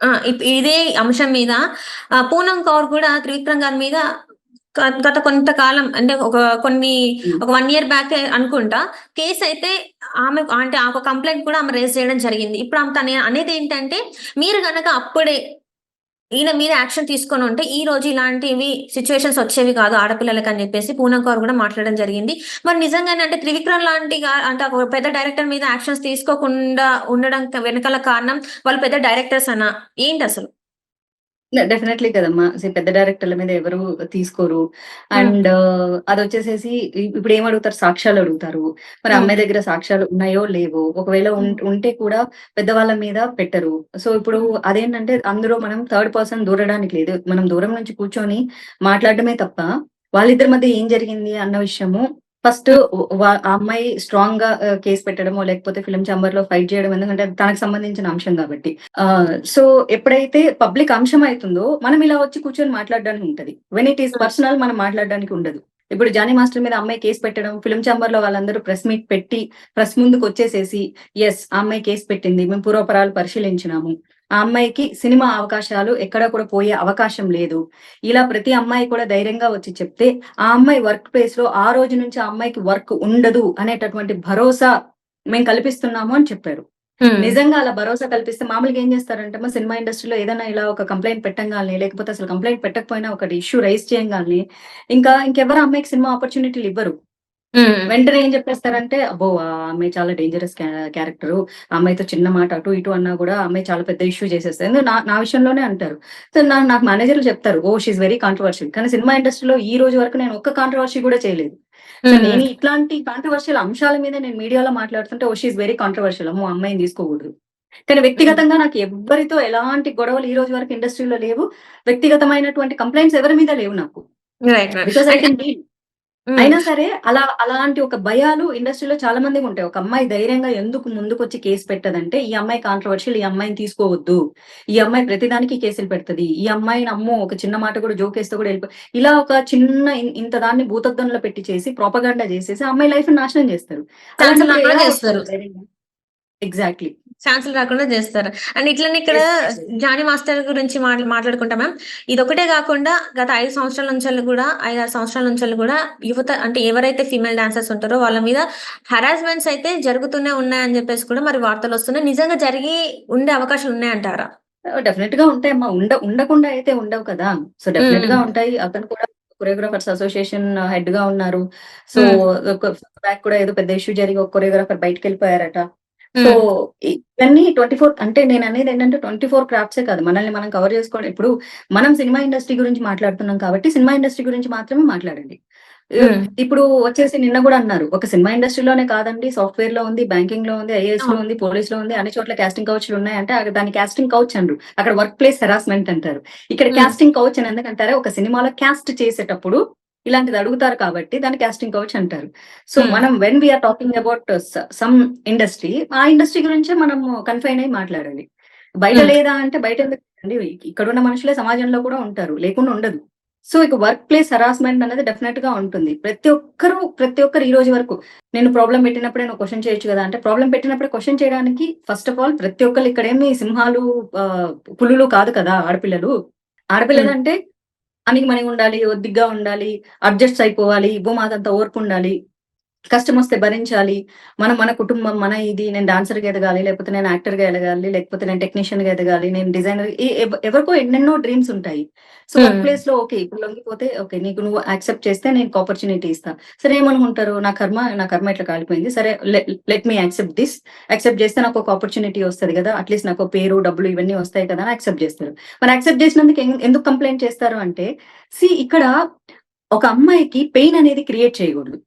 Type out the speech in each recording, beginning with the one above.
ఆ! ఇదే అంశం మీద పూనం కౌర్ కూడా త్రివిక్రమ్ గారి మీద గత కొంతకాలం అంటే ఒక కొన్ని. ఒక 1 ఇయర్ బ్యాకే అనుకుంటా. కేసయితే ఆమె అంటే ఆ ఒక కంప్లెయింట్ కూడా ఆమె రైజ్ చేయడం జరిగింది. ఇప్పుడు ఆమె తను అనేదేంటంటే, మీరు గనక అప్పుడే ఈయన మీద యాక్షన్ తీసుకొని ఉంటే ఈ రోజు ఇలాంటివి సిచ్యువేషన్స్ వచ్చేవి కాదు ఆడపిల్లలకి అని చెప్పేసి పూనం కౌర్ కూడా మాట్లాడడం జరిగింది. మరి నిజంగానే అంటే త్రివిక్రమ్ లాంటి అంటే ఒక పెద్ద డైరెక్టర్ మీద యాక్షన్స్ తీసుకోకుండా ఉండడం వెనకాల కారణం వాళ్ళు పెద్ద డైరెక్టర్స్ అన ఏంటి అసలు డెఫినెట్‌లీ కదమ్మా! పెద్ద డైరెక్టర్ల మీద ఎవరు తీసుకోరు. అండ్ అదొచ్చేసేసి ఇ ఇప్పుడేమడుగుతారు సాక్ష్యాలు అడుగుతారు. మరి. అమ్మాయి దగ్గర సాక్ష్యాలు ఉన్నాయో లేవో, ఒకవేళ. ఉంటే కూడా పెద్దవాళ్ళ మీద పెట్టరు. సో, ఇప్పుడు. అదేంటంటే అందులో మనం థర్డ్ పర్సన్ దూరడానికి లేదు. మనం దూరం నుంచి కూర్చొని మాట్లాడడమే తప్ప, వాళ్ళిద్దరి మధ్య ఏం జరిగింది అన్న విషయము ఫస్ట్ ఆ అమ్మాయి స్ట్రాంగ్గా కేస్ పెట్టడమో, లేకపోతే ఫిలమ్ చాంబర్లో ఫైట్ చేయడం ఎందుకంటే తనకు సంబంధించిన అంశం కాబట్టి. సో, ఎప్పుడైతే పబ్లిక్ అంశం అవుతుందో మనం ఇలా వచ్చి కూర్చొని మాట్లాడడానికి ఉంటది. వెన్ ఇట్ ఈస్ పర్సనల్ మనం మాట్లాడడానికి ఉండదు. ఇప్పుడు 'జానీ మాస్టర్' మీద అమ్మాయి కేస్ పెట్టడం, ఫిలిం చాంబర్లో వాళ్ళందరూ ప్రెస్ మీట్ పెట్టి, ప్రెస్ ముందుకొచ్చేసేసి, ఎస్ ఆ అమ్మాయి కేస్ పెట్టింది. మేము పూర్వపరాలు పరిశీలించినాము. ఆ అమ్మాయికి సినిమా అవకాశాలు ఎక్కడ కూడా పోయే అవకాశం లేదు. ఇలా ప్రతి అమ్మాయి కూడా ధైర్యంగా వచ్చి చెప్తే, ఆ అమ్మాయి వర్క్ ప్లేస్‌లో ఆ రోజు నుంచి ఆ అమ్మాయికి వర్క్ ఉండదు అనేటటువంటి భరోసా మేము కల్పిస్తున్నాము అని చెప్పారు. నిజంగా అలా భరోసా కల్పిస్తే మామూలుగా ఏం చేస్తారంటేమా సినిమా ఇండస్ట్రీలో ఏదైనా ఇలా ఒక కంప్లెయింట్ పెట్టంగాల్నే, లేకపోతే అసలు కంప్లెయింట్ పెట్టకపోయినా ఒకటి ఇష్యూ రైజ్ చేయంగాల్నే, ఇంకా ఇంకెవరు అమ్మాయికి సినిమా ఆపర్చునిటీలు ఇవ్వరు. హ్మ్. వెంటనే ఏం చెప్పేస్తారంటే, అబ్బో! ఆ అమ్మాయి చాలా డేంజరస్ క్యా క్యారెక్టరు. ఆ అమ్మాయితో చిన్న మాట అటు ఇటు అన్నా కూడా ఆ అమ్మాయి చాలా పెద్ద ఇష్యూ చేసేస్తది. ఎందుకు నా నా విషయంలోనే అంటారు. సో, నా నాకు మేనేజర్‌లు చెప్తారు. ఓహ్! She is very controversial. కానీ సినిమా ఇండస్ట్రీలో ఈ రోజు వరకు నేను ఒక్క కాంట్రోవర్సీ కూడా చేయలేదు. సో, హ్మ్. నేను ఇట్లాంటి కాంట్రోవర్షియల్ అంశాల మీద నేను మీడియాలో మాట్లాడుతుంటే, ఓహ్! She is very controversial. అమ్మో! ఆ అమ్మాయిని తీసుకోకూడదు. కానీ హ్మ్. వ్యక్తిగతంగా నాకు ఎవ్వరితో ఎలాంటి గొడవలు ఈ రోజు వరకు ఇండస్ట్రీలో లేవు. వ్యక్తిగతమైనటువంటి కంప్లెయింట్స్ ఎవరి మీద లేవు నాకు. రైట్. రైట్. బికాజ్ ఐ అంటే కెన్ డీల్. అయినా సరే అలా అలాంటి ఒక భయాలు ఇండస్ట్రీలో చాలా మందికుంటాయి. ఒక అమ్మాయి ధైర్యంగా ఎందుకు ముందుకొచ్చి కేస్ పెట్టదంటే, ఈ అమ్మాయి కాంట్రోవర్షియల్, ఈ అమ్మాయిని తీసుకోవద్దు. ఈ అమ్మాయి ప్రతిదానికి కేసులు పెడతది. ఈ అమ్మాయిని అమ్మో! ఒక చిన్న మాట కూడా జోకేస్తే కూడా ఎళ్ళిపో ఇలా ఒక చిన్న ఇంత దాన్ని భూతద్దంలో పెట్టి చేసి, ప్రొపగండా చేసేసి అమ్మాయి లైఫ్‌ని నాశనం చేస్తారు. ఎగ్జాక్ట్‌లీ. ఛాన్సులు రాకుండా జేస్తారు. అండ్ ఇట్లనే ఇక్కడ. 'జానీ మాస్టర్' గురించి మాట్లా మాట్లాడుకుంటాం మ్యామ్. ఇదొకటే గాకుండా గత 5 సంవత్సరాల నుంచెల్లి గూడా 5, 6 సంవత్సరాల నుంచెల్లి గూడా యువత అంటే ఎవరైతే ఫీమేల్ డాన్సర్స్ ఉంటారో వాళ్ళ మీద హరాస్మెంట్స్ అయితే జరుగుతూనే ఉన్నాయని జెప్పేసి కూడా మరి వార్తలొస్తున్నాయి. నిజంగా జరిగి ఉండే అవకాశాలు ఉన్నాయంటారా? ఆహ్, డెఫినిట్‌గా ఉంటాయమ్మా. ఉండ ఉండకుండా అయితే ఉండవు కదా! సో, హ్మ్. డెఫినిట్‌గా హ్మ్. ఉంటాయి. అతను కూడా కొరియోగ్రాఫర్స్ అసోసియేషన్ హెడ్‌గా ఉన్నారు. సో, బ్యాక్ కూడా ఏదో పెద్ద ఇష్యూ జరిగి ఒక కొరియోగ్రాఫర్ బయటికెళ్ళిపోయారట. సో. ఇవన్నీ 24 అంటే నేననేదేంటంటే 24 క్రాఫ్ట్సే కాదు. మనల్ని మనం కవర్ చేసుకోవడం ఇప్పుడు మనం సినిమా ఇండస్ట్రీ గురించి మాట్లాడుతున్నాం కాబట్టి, సినిమా ఇండస్ట్రీ గురించి మాత్రమే మాట్లాడండి. ఇప్పుడు వచ్చేసి నిన్న గూడా అన్నారు. ఒక సినిమా ఇండస్ట్రీలోనే కాదండి సాఫ్ట్‌వేర్‌లో ఉంది, బ్యాంకింగ్‌లో ఉంది, ఐఏఎస్‌లో అవును. ఉంది, పోలీస్‌లో ఉంది. అన్ని చోట్ల కాస్టింగ్ కౌచ్‌లు ఉన్నాయంటే అక్కడ దాన్ని కాస్టింగ్ కౌచ్ అనరు. అక్కడ వర్క్ ప్లేస్ హెరాస్మెంట్ అంటారు. ఇక్కడ హ్మ్. కాస్టింగ్ కౌచ్ అని ఎందుకంటారు? ఒక సినిమాలో కాస్ట్ చేసేటప్పుడు ఇలాంటిది అడుగుతారు కాబట్టి దాన్ని కాస్టింగ్ కౌచ్ అంటారు. So, hmm. మనం when we are talking about some industry ఆ ఇండస్ట్రీ గురించే మనము కన్‌ఫైన్ అయ్యి మాట్లాడాలి. బయట హ్మ్. లేదా అంటే బయట ఎందుకండి? ఇక్కడున్న మనుషులే సమాజంలో కూడా ఉంటారు. లేకుండా ఉండదు. సో, ఇక వర్క్ ప్లేస్ హెరాస్మెంట్ అనేది డెఫినిట్‌గా ఉంటుంది. ప్రతి ఒక్కరు, ప్రతి ఒక్కరు ఈ రోజు వరకు నేను ప్రాబ్లమ్ పెట్టినప్పుడే నువ్వు క్వెషన్ చేయొచ్చు గదా! అంటే ప్రాబ్లమ్ పెట్టినప్పుడే క్వెషన్ చేయడానికి ఫస్ట్ ఆఫ్ ఆల్ ప్రతి ఒక్కళ్ళు ఇక్కడేమి సింహాలు పులులు కాదు కదా! ఆడపిల్లలు. అనికి మనీ ఉండాలి ఒద్దిగ్గా ఉండాలి అడ్జస్ట్ అయిపోవాలి భూమాత అంతా ఓర్పు ఉండాలి. ఓర్పుండాలి. కష్టమొస్తే భరించాలి. మనం మన కుటుంబం, మన ఇది నేను డాన్సర్‌గా ఎదగాలి, లేకపోతే నేను యాక్టర్‌గా ఎదగాలి, లేకపోతే నేను టెక్నీషియన్‌గా ఎదగాలి, నేను డిజైనర్ ఎవరికో ఎన్నెన్నో డ్రీమ్స్ ఉంటాయి. సో, వర్క్ హ్మ్. ప్లేస్‌లో ఓకే. ఇప్పుడు లొంగిపోతే ఓకే. నీకు నువ్వు యాక్సెప్ట్ చేస్తే నేను ఆపర్చునిటీ ఇస్తా. సరే ఏమనుకుంటారు? నా కర్మ నా కర్మ ఇట్లా కాలిపోయింది. సరే లె let me accept this. Accept చేస్తే నాకు ఒక ఆపర్చునిటీ వస్తది గదా! అట్‌లీస్ట్ నాకు పేరు, డబ్బులు ఇవన్నీ వస్తాయి కదా! అని యాక్సెప్ట్ చేస్తారు. మరి యాక్సెప్ట్ చేసినందుకు ఎందుకు కంప్లెయింట్ చేస్తారు అంటే, సీ ఇక్కడ ఒక అమ్మాయికి పెయిన్ అనేది క్రియేట్ చేయగూడదు.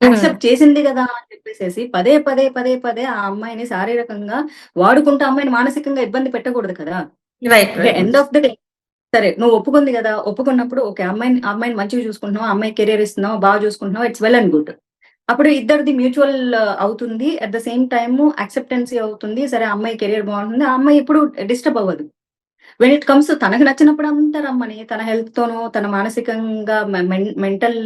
యాక్సెప్ట్ చేసింది గదా! అని చెప్పేసేసి పదే, పదే, పదే, పదే ఆ అమ్మాయిని శారీరకంగా వాడుకుంటూ అమ్మాయిని మానసికంగా ఇబ్బంది పెట్టకూడదు కదా! ఎండ్ ఆఫ్ ద డే సరే నువ్వు ఒప్పుకుంది గదా! ఒప్పుకున్నప్పుడు ఓకే. అమ్మాయిని అమ్మాయిని మంచిగా చూసుకుంటున్నావు, ఆ అమ్మాయికి కెరియర్ ఇస్తున్నావు, బాగా చూసుకుంటున్నావు. It's well and good. అప్పుడు ఇద్దరిది మ్యూచువల్ అవుతుంది. At the same time acceptancy అవుతుంది. సరే అమ్మాయి కెరియర్ బాగుంటుంది. ఆ అమ్మాయి ఎప్పుడు డిస్టర్బ్ అవ్వదు. వెన్ ఇట్ కమ్స్ తనకు నచ్చినప్పుడంతా రమ్మని, తన హెల్త్‌తోనో, తన మానసికంగా మె మెన్ మెంటల్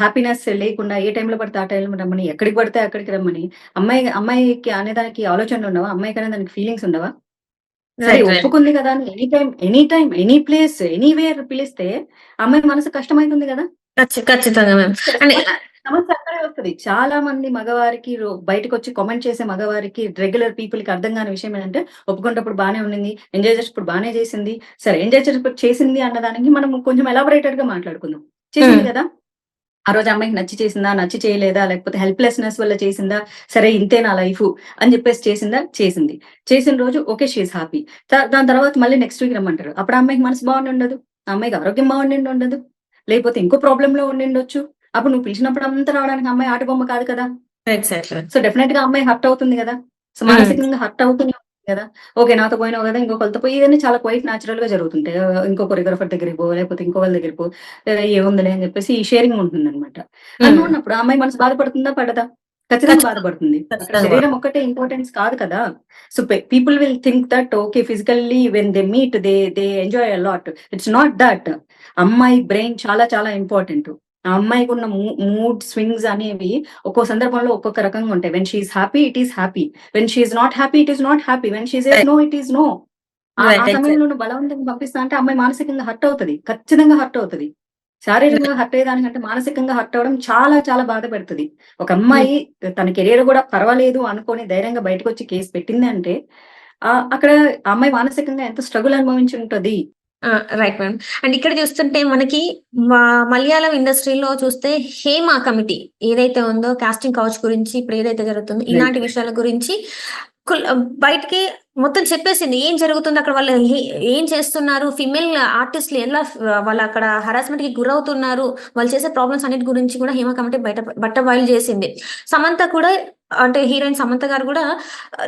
హ్యాపీనెస్ లేకుండా ఏ టైంలో పడితే ఆ టైంలో రమ్మని, ఎక్కడికి పడితే అక్కడికి రమ్మని, అమ్మాయి అమ్మాయికి అనేదానికి ఆలోచనలుండవా? అమ్మాయికి అనేదానికి ఫీలింగ్స్ ఉండవా? సరే ఒప్పుకుంది కదా అని any time any time any place anywhere పిలిస్తే అమ్మాయి మనసు కష్టమైతుంది కదా ఖచ్చితంగా మ్యామ్ సమస్య అక్కడే వస్తుంది. చాలా మంది మగవారికి బయటకు వచ్చి కామెంట్ చేసే మగవారికి రెగ్యులర్ పీపుల్కి అర్థం కాని విషయం ఏంటంటే ఒప్పుకున్నప్పుడు బానే ఉండింది ఎంజాయ్ చేసేటప్పుడు బానే చేసింది సరే ఎంజాయ్ చేసేటప్పుడు చేసింది అన్నదానికి మనం కొంచెం ఎలాబొరేటెడ్గా మాట్లాడుకుందాం. చేసింది. కదా? ఆ రోజు అమ్మాయికి నచ్చి చేసిందా నచ్చి చేయలేదా లేకపోతే హెల్ప్లెస్నెస్ వల్ల చేసిందా సరే ఇంతే నా లైఫ్ అని చెప్పేసి చేసిందా? చేసింది. చేసిన రోజు ఓకే షీఈ్ హ్యాపీ దాని తర్వాత మళ్ళీ నెక్స్ట్ వీక్ రమ్మంటారు. అప్పుడు అమ్మాయికి మనసు బాగుండి ఉండదు. ఆ అమ్మాయికి ఆరోగ్యం బాగుండి ఉండదు. లేకపోతే ఇంకో ప్రాబ్లం లో ఉండి ఉండొచ్చు. అప్పుడు నువ్వు పిలిచినప్పుడు అంతా రావడానికి అమ్మాయి ఆట బొమ్మ కాదు కదా? ఎగ్జాక్ట్లీ సో డెఫినెట్గా అమ్మాయి హర్ట్ అవుతుంది కదా? So Hmm. మానసికంగా హర్ట్ అవుతుంది కదా? ఓకే నాతో పోయినావు కదా ఇంకొకరితో పోయి ఇవన్నీ చాలా క్వైట్ న్యాచురల్గా జరుగుతుంటాయి. ఇంకో కొరియోగ్రఫర్ దగ్గరికి పో లేకపోతే ఇంకో వాళ్ళ దగ్గరికి పో లేదా ఏముందిలే అని చెప్పేసి ఈ షేరింగ్ ఉంటుంది అనమాట అని ఉన్నప్పుడు అమ్మాయి మనసు బాధపడుతుందా పడదా? ఖచ్చితంగా. బాధపడుతుంది. శరీరం ఒక్కటే ఇంపార్టెన్స్ కాదు కదా? So people will think that okay physically when they meet they they enjoy a lot it's not that అమ్మాయి బ్రెయిన్ చాలా చాలా ఇంపార్టెంట్ ఆ అమ్మాయికి ఉన్న మూడ్ స్వింగ్స్ అనేవి ఒక్కో సందర్భంలో ఒక్కొక్క రకంగా ఉంటాయి. When she's happy it is happy when she's not happy it is not happy when she's. No it is no ఆ. సమయంలో నువ్వు బలవంతంగా పంపిస్తా అంటే అమ్మాయి మానసికంగా హర్ట్ అవుతుంది. ఖచ్చితంగా హర్ట్ అవుతుంది. శారీరకంగా హర్ట్ అయ్యేదానికంటే మానసికంగా హర్ట్ అవ్వడం చాలా చాలా బాధ పెడుతుంది ఒక అమ్మాయి తన కెరీర్ కూడా పర్వాలేదు అనుకొని ధైర్యంగా బయటకు వచ్చి కేసు పెట్టింది అంటే ఆ అక్కడ అమ్మాయి మానసికంగా ఎంత స్ట్రగుల్ అనుభవించి ఉంటది? రైట్ మ్యామ్ అండ్ ఇక్కడ చూస్తుంటే మనకి మలయాళం ఇండస్ట్రీలో చూస్తే హేమ కమిటీ ఏదైతే ఉందో కాస్టింగ్ కౌచ్ గురించి ఇప్పుడు ఏదైతే జరుగుతుందో ఇలాంటి విషయాల గురించి బయటికి మొత్తం చెప్పేసింది. ఏం జరుగుతుంది అక్కడ వాళ్ళు ఏ- ఏం చేస్తున్నారు? ఫిమేల్ ఆర్టిస్టులు ఎలా వాళ్ళు అక్కడ హరాస్మెంట్కి గురవుతున్నారు? వాళ్ళు చేసే ప్రాబ్లమ్స్ అన్నిటి గురించి కూడా హేమ కమిటీ బయట బట్ట బయలు చేసింది. సమంత కూడా అంటే హీరోయిన్ సమంత గారు కూడా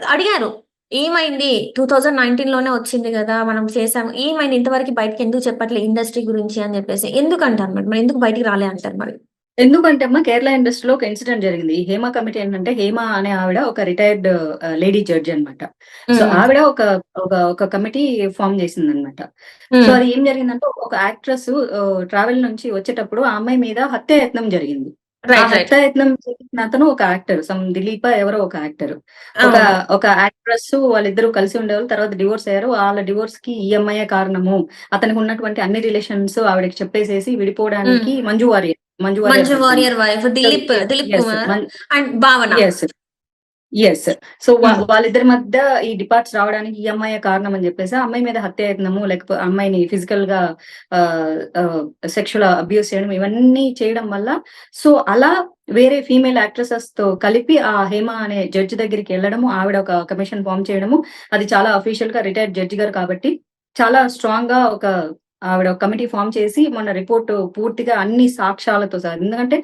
అడిగారు. ఏమైంది? టూ థౌజండ్ నైన్టీన్లోనే వచ్చింది కదా మనం చేసాము ఏమైంది? ఇంతవరకు బయటకి ఎందుకు చెప్పట్లే ఇండస్ట్రీ గురించి అని చెప్పేసి. ఎందుకు అంటారు మరి? మరి ఎందుకు బయటికి రాలే అంటారు మరి? ఎందుకంటే అమ్మా కేరళ ఇండస్ట్రీలో ఒక ఇన్సిడెంట్ జరిగింది. ఈ హేమ కమిటీ ఏంటంటే హేమ అనే ఆవిడ ఒక రిటైర్డ్ లేడీ జడ్జి అన్నమాట. సో ఆవిడ ఒక ఒక ఒక కమిటీ ఫామ్ చేసింది అనమాట సో అది ఏం జరిగిందంటే ఒక యాక్ట్రెస్ ట్రావెల్ నుంచి వచ్చేటప్పుడు ఆ అమ్మాయి మీద హత్యాయత్నం జరిగింది. అతను ఒక యాక్టర్ సమ్ దిలీప ఎవరో ఒక యాక్టర్. ఒక ఒక యాక్ట్రెస్ వాళ్ళిద్దరూ కలిసి ఉండేవాళ్ళు తర్వాత డివోర్స్ అయ్యారు. వాళ్ళ డివోర్స్కి ఈఎంఐ కారణము? అతనికి ఉన్నటువంటి అన్ని రిలేషన్స్ ఆవిడకి చెప్పేసేసి విడిపోవడానికి Manju Warrier Manju. Warrier wife Dileep Dileep Kumar and Bhavana. Yes so Hmm. వాళ్ళిద్దరి మధ్య ఈ డిపార్ట్స్ రావడానికి ఈ అమ్మాయి కారణం అని చెప్పేసి ఆ అమ్మాయి మీద హత్యాయత్నము లేకపోతే అమ్మాయిని ఫిజికల్గా సెక్షువల్ అబ్యూస్ చేయడం ఇవన్నీ చేయడం వల్ల సో అలా వేరే ఫీమేల్ యాక్ట్రెసెస్తో కలిపి ఆ హేమ అనే జడ్జి దగ్గరికి వెళ్ళడము ఆవిడ ఒక కమిషన్ ఫామ్ చేయడము అది చాలా అఫీషియల్గా రిటైర్డ్ జడ్జి గారు కాబట్టి చాలా స్ట్రాంగ్గా ఒక ఆవిడ ఒక కమిటీ ఫామ్ చేసి మొన్న రిపోర్ట్ పూర్తిగా అన్ని సాక్ష్యాలతో సహా ఎందుకంటే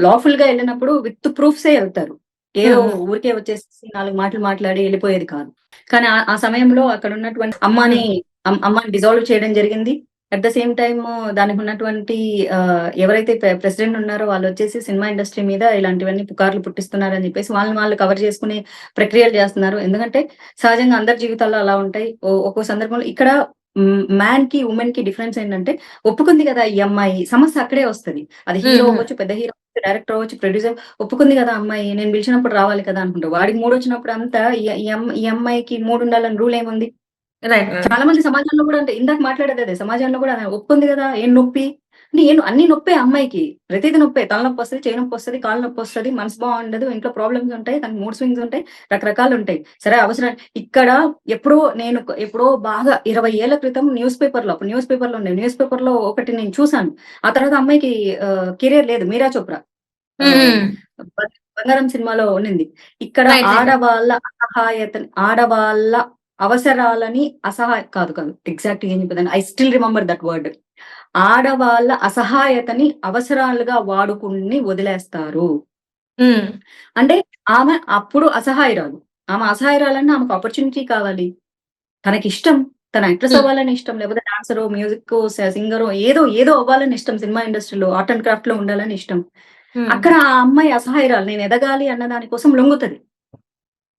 లాఫుల్గా వెళ్ళినప్పుడు విత్ ప్రూఫ్సే వెళ్తారు ఏదో. ఊరికే వచ్చేసి నాలుగు మాటలు మాట్లాడి వెళ్ళిపోయేది కాదు. కానీ ఆ- సమయంలో అక్కడ ఉన్నటువంటి అమ్మాని అమ్- అమ్మాని డిజాల్వ్ చేయడం జరిగింది. అట్ ద సేమ్ టైమ్ దానికి ఉన్నటువంటి ఎవరైతే ప్రెసిడెంట్ ఉన్నారో వాళ్ళు వచ్చేసి సినిమా ఇండస్ట్రీ మీద ఇలాంటివన్నీ పుకార్లు పుట్టిస్తున్నారని చెప్పేసి వాళ్ళని వాళ్ళు కవర్ చేసుకునే ప్రక్రియలు చేస్తున్నారు. ఎందుకంటే సహజంగా అందరి జీవితాల్లో అలా ఉంటాయి. ఒక్కో సందర్భంలో ఇక్కడ మ్యాన్కి ఉమెన్కి డిఫరెన్స్ ఏంటంటే ఒప్పుకుంది కదా ఈ అమ్మాయి. సమస్య అక్కడే వస్తది. అది హీరో. అవ్వచ్చు పెద్ద హీరో డైరెక్టర్ అవ్వచ్చు ప్రొడ్యూసర్ ఒప్పుకుంది కదా అమ్మాయి నేను పిలిచినప్పుడు రావాలి కదా అనుకుంటా వాడికి మూడు వచ్చినప్పుడు అంతా ఈ- ఈ అమ్మ- ఈ అమ్మాయికి మూడు ఉండాలని రూల్ ఏముంది? రైట్ చాలా మంది సమాజంలో కూడా అంటే ఇందాక మాట్లాడేది అదే సమాజంలో కూడా అదే, ఒప్పుకుంది కదా ఏం నొప్పి? అంటే ఏం అన్ని నొప్పే అమ్మాయికి. ప్రతిదీ నొప్పే. తలనొప్పి వస్తుంది చేయి నొప్పి వస్తుంది కాళ్ళు నొప్పి వస్తుంది మనసు బాగుండదు ఇంట్లో ప్రాబ్లమ్స్ ఉంటాయి దానికి మూడ్ స్వింగ్స్ ఉంటాయి రకరకాలు ఉంటాయి. సరే అవసరం ఇక్కడ ఎప్పుడో నేను ఎప్పుడో బాగా ఇరవై ఏళ్ళ క్రితం న్యూస్ పేపర్లో అప్పుడు న్యూస్ పేపర్లో ఉండే న్యూస్ పేపర్లో ఒకటి నేను చూసాను ఆ తర్వాత అమ్మాయికి కెరీర్ లేదు మీరా చోప్రా? బంగారం సినిమాలో ఉన్నింది. ఇక్కడ. ఆడవాళ్ళ అసహాయత ఆడవాళ్ళ అవసరాలని అసహాయ కాదు కాదు ఎగ్జాక్ట్ ఏం చెప్పేదాన్ని I still remember that word ఆడవాళ్ళ అసహాయతని అవసరాలుగా వాడుకుని వదిలేస్తారు. అంటే ఆమె అప్పుడు అసహాయరాలు. ఆమె అసహాయరాలన్నా ఆమెకు ఆపర్చునిటీ కావాలి. తనకి ఇష్టం. తన యాక్ట్రెస్. అవ్వాలని ఇష్టం. లేకపోతే డాన్సరో మ్యూజిక్ సింగరో ఏదో ఏదో అవ్వాలని ఇష్టం. సినిమా ఇండస్ట్రీలో ఆర్ట్ అండ్ క్రాఫ్ట్లో ఉండాలని ఇష్టం. అక్కడ ఆ అమ్మాయి అసహాయరాలు నేను ఎదగాలి అన్న దానికోసం లొంగుతుంది.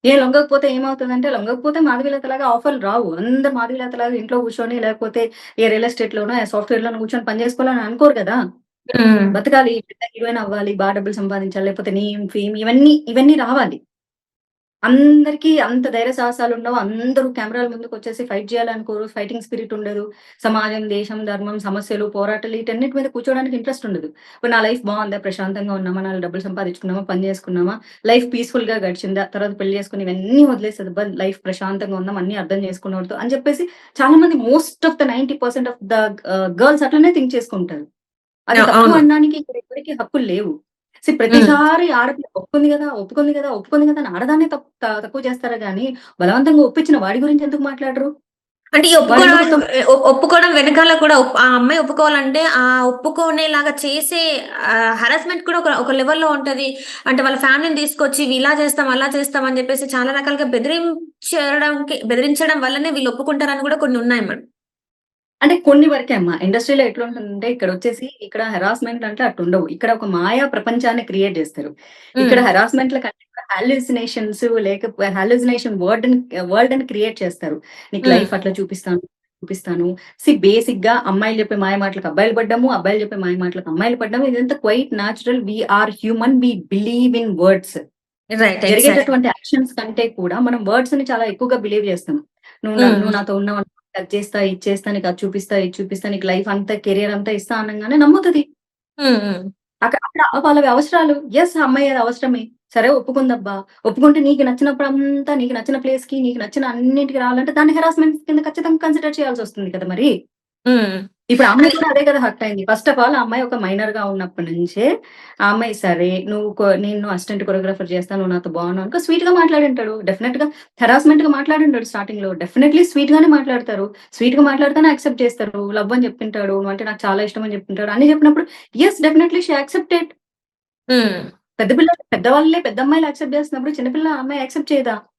ఏ లొంగకపోతే ఏమవుతుందంటే లొంగకపోతే మాధవీలతలాగా ఆఫర్లు రావు. అందరు మాధవీలతలాగా ఇంట్లో కూర్చొని లేకపోతే ఏ రియల్ ఎస్టేట్ లోనో ఏ సాఫ్ట్వేర్ లోనో కూర్చొని పని చేసుకోవాలని అనుకోరు కదా. బతకాలి పెద్ద హీరోయిన్ అవ్వాలి బాగా డబ్బులు సంపాదించాలి లేకపోతే నేమ్ ఫేమ్ ఇవన్నీ ఇవన్నీ రావాలి. అందరికీ అంత ధైర్య సాహసాలు ఉండవు. అందరూ కెమెరాల ముందుకొచ్చేసి ఫైట్ చేయాలనుకోరు. ఫైటింగ్ స్పిరిట్ ఉండదు. సమాజం, దేశం, ధర్మం, సమస్యలు, పోరాటాలు వీటన్నిటి మీద కూర్చోవడానికి ఇంట్రెస్ట్ ఉండదు. ఇప్పుడు నా లైఫ్ బాగుందా? ప్రశాంతంగా ఉన్నామా? 4 డబ్బులు సంపాదించుకున్నామా? పని చేసుకున్నామా? లైఫ్ పీస్‌ఫుల్‌గా గడిచిందా? తర్వాత పెళ్ళి చేసుకొని ఇవన్నీ వదిలేసి! లైఫ్ ప్రశాంతంగా ఉందాం. అన్నీ అర్థం చేసుకున్నోడితో అని చెప్పేసి చాలా మంది most of the 90% of the girls అట్లనే థింక్ చేసుకుంటారు. అది తప్పు. అనడానికి ఇక్కడ ఎవరికీ హక్కులు లేవు. సీ. ప్రతిసారి ఆడపిల్ల ఒప్పుకుంది గదా! ఒప్పుకుంది గదా! ఒప్పుకుంది గదా! అని ఆడదాన్నే తక్కువ చేస్తారా గానీ, బలవంతంగా ఒప్పించిన వాడి గురించి ఎందుకు మాట్లాడరు? అంటే ఈ ఒప్పుకోవడం ఒప్పుకోవడం వెనకాల కూడా ఆ అమ్మాయి ఒప్పుకోవాలంటే ఆ ఒప్పుకునేలాగా చేసే హరాస్మెంట్ కూడా ఒక లెవెల్‌లో ఉంటది. అంటే వాళ్ళ ఫ్యామిలీని తీసుకొచ్చి ఇలా చేస్తాం, అలా చేస్తాం అని చెప్పేసి చాలా రకాలుగా బెదిరించడంకి బెదిరించడం వల్లనే వీళ్ళు ఒప్పుకుంటారని కూడా కొన్ని ఉన్నాయి మేడం. అంటే కొన్ని వరకే అమ్మా. ఇండస్ట్రీలో ఎట్లుంటుందంటే ఇక్కడొచ్చేసి ఇక్కడ హెరాస్మెంట్ అంటే అట్టుండవు. ఇక్కడ ఒక మాయా ప్రపంచాన్ని క్రియేట్ జేస్తారు. ఇక్కడ. హెరాస్మెంట్‌ల కంటే కూడా హాలుసినేషన్స్ లేకపో హాలుసినేషన్ వర్డ్‌ని వరల్డ్‌ని క్రియేట్ చేస్తారు. నీకు. లైఫ్ అట్లా చూపిస్తాను, చూపిస్తాను. సీ బేసిక్‌గా అమ్మాయిలు చెప్పే మాయ మాటలకు అబ్బాయిలు పడ్డము, అబ్బాయిలు చెప్పే మాయ మాటలకు అమ్మాయిలు పడ్డము. ఇదంతా quite natural. We are human. We believe in words. జరిగేటటువంటి యాక్షన్స్ కంటే కూడా మనం వర్డ్స్‌ని చాలా ఎక్కువగా బిలీవ్ చేస్తాం. నువ్వు న. నువ్వు నాతో ఉన్నావనుకో అది చేస్తా, ఇది చేస్తా, నీకు అది చూపిస్తా, ఇది చూపిస్తా, నీకు లైఫ్ అంతా కెరియర్ అంతా ఇస్తా అనంగానే నమ్ముతది. అక్కడ వాళ్ళవి అవసరాలు ఆ అమ్మాయి అది అవసరమే. సరే ఒప్పుకుందబ్బా! ఒప్పుకుంటే నీకు నచ్చినప్పుడంతా నీకు నచ్చిన ప్లేస్‌కి, నీకు నచ్చిన అన్నింటికి రావాలంటే దాన్ని హెరాస్మెంట్ కింద ఖచ్చితంగా కన్సిడర్ చేయాల్సొస్తుంది కదా మరి. ఇప్పుడు అమ్మాయి కూడా అదే కదా హర్ట్ అయింది. ఫస్ట్ ఆఫ్ ఆల్ ఆ అమ్మాయి ఒక మైనర్‌గా ఉన్నప్పటి నుంచే ఆ అమ్మాయి సరే నువ్వు నేను అసిస్టెంట్ కొరియోగ్రాఫర్ చేస్తా. నువ్వు నాతో బాగున్నావు అనుకో స్వీట్‌గా మాట్లాడుంటాడు. డెఫినెట్‌గా హెరాస్మెంట్‌గా మాట్లాడుండడు స్టార్టింగ్‌లో. డెఫినెట్‌లీ స్వీట్‌గానే మాట్లాడతారు. స్వీట్‌గా మాట్లాడితేనే యాక్సెప్ట్ చేస్తారు. లవ్ అని చెప్పుంటాడు. నువ్వంటే నాకు చాలా ఇష్టం అని చెప్పుంటాడు. అన్ని చెప్పినప్పుడు యెస్ డెఫినెట్‌లీ షీ యాక్సెప్టెడ్. పెద్ద పిల్లలు పెద్దవాళ్ళే పెద్ద అమ్మాయిలు యాక్సెప్ట్ చేస్తున్నప్పుడు చిన్న పిల్ల అమ్మాయి యాక్సెప్ట్ చేయదా?